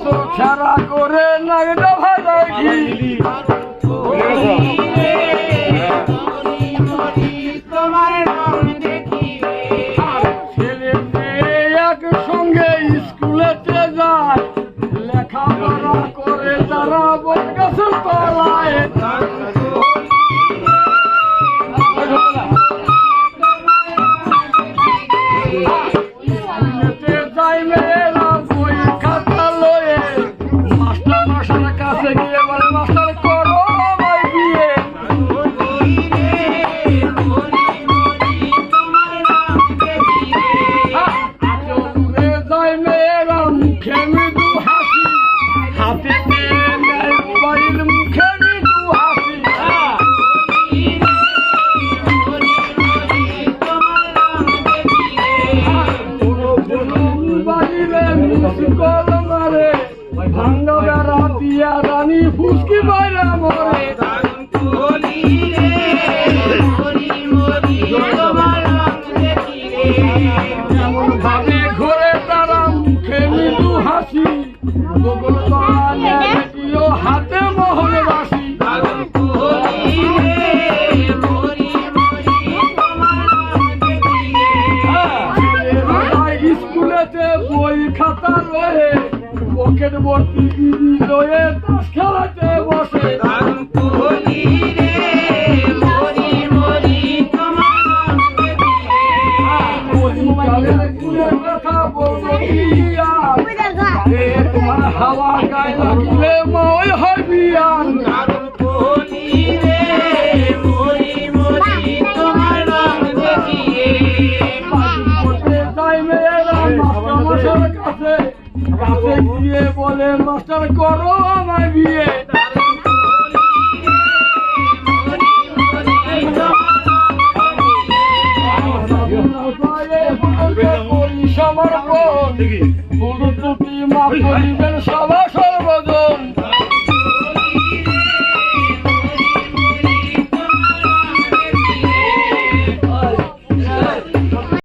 তো খেলা করে নাগটা ভাজা মেয়ে একসঙ্গে স্কুলেতে যায়। লেখাপড়া করে তারা বট গাছের ভাঙ্গা দিয়া রানী ফুসকি বাইরে মরে। ঘরে তারা মুখে মৃদু হাসি। স্কুলেতে বই খাতা রয়ে পকেট ভর্তি বিড়ি লয়ে তাস খেলাতে বসে। আর? তোমার হাওয়া গায়ে লাগিলে মই হয় বিয়ার গিয়ে বলে মাস্টার করো আমার বিয়ে সবার ফুল